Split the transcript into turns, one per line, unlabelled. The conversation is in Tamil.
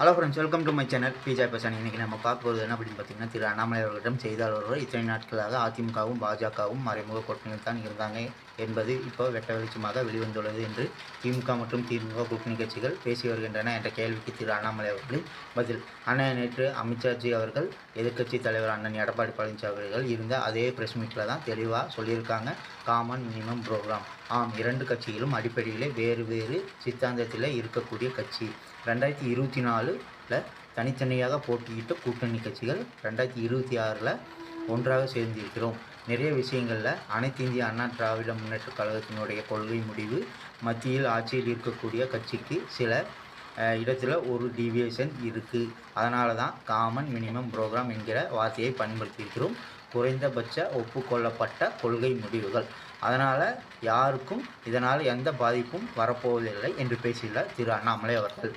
Hello friends welcome to my channel பிஜா பசான் இன்றைக்கி நம்ம பார்க்க போகிறது என்ன அப்படின்னு பார்த்தீங்கன்னா திரு அண்ணாமலை அவர்களிடம் செய்தியாளர்கள் இத்தனை நாட்களாக அதிமுகவும் பாஜகவும் மறைமுக கூட்டணியில் தான் இருந்தாங்க என்பது இப்போ வெட்ட வெளிச்சமாக வெளிவந்துள்ளது என்று திமுக மற்றும் திமுக கூட்டணி கட்சிகள் பேசி வருகின்றன என்ற கேள்விக்கு திரு அண்ணாமலை அவர்களின் பதில். அண்ணன் நேற்று அமித்ஷாஜி அவர்கள் எதிர்க்கட்சி தலைவர் அண்ணன் எடப்பாடி பழனிசாமி அவர்கள் இருந்த அதே ப்ரெஸ் மீட்டில் தான் தெளிவாக சொல்லியிருக்காங்க காமன் மினிமம் ப்ரோக்ராம் ஆம் இரண்டு கட்சிகளும் அடிப்படையிலே வேறு வேறு சித்தாந்தத்தில் இருக்கக்கூடிய கட்சி. ரெண்டாயிரத்தி இருபத்தி நாலு நாலில் தனித்தனியாக போட்டியிட்ட கூட்டணி கட்சிகள் ரெண்டாயிரத்தி இருபத்தி ஆறில் ஒன்றாக சேர்ந்திருக்கிறோம். நிறைய விஷயங்களில் அனைத்து இந்திய அண்ணா திராவிட முன்னேற்ற கழகத்தினுடைய கொள்கை முடிவு மத்தியில் ஆட்சியில் இருக்கக்கூடிய கட்சிக்கு சில இடத்துல ஒரு டிவியேஷன் இருக்குது அதனால தான் காமன் மினிமம் ப்ரோக்ராம் என்கிற வார்த்தையை பயன்படுத்தியிருக்கிறோம். குறைந்தபட்ச ஒப்புக்கொள்ளப்பட்ட கொள்கை முடிவுகள். அதனால் யாருக்கும் இதனால் எந்த பாதிப்பும் வரப்போவதில்லை என்று பேசியுள்ளார் திரு அண்ணாமலை அவர்கள்.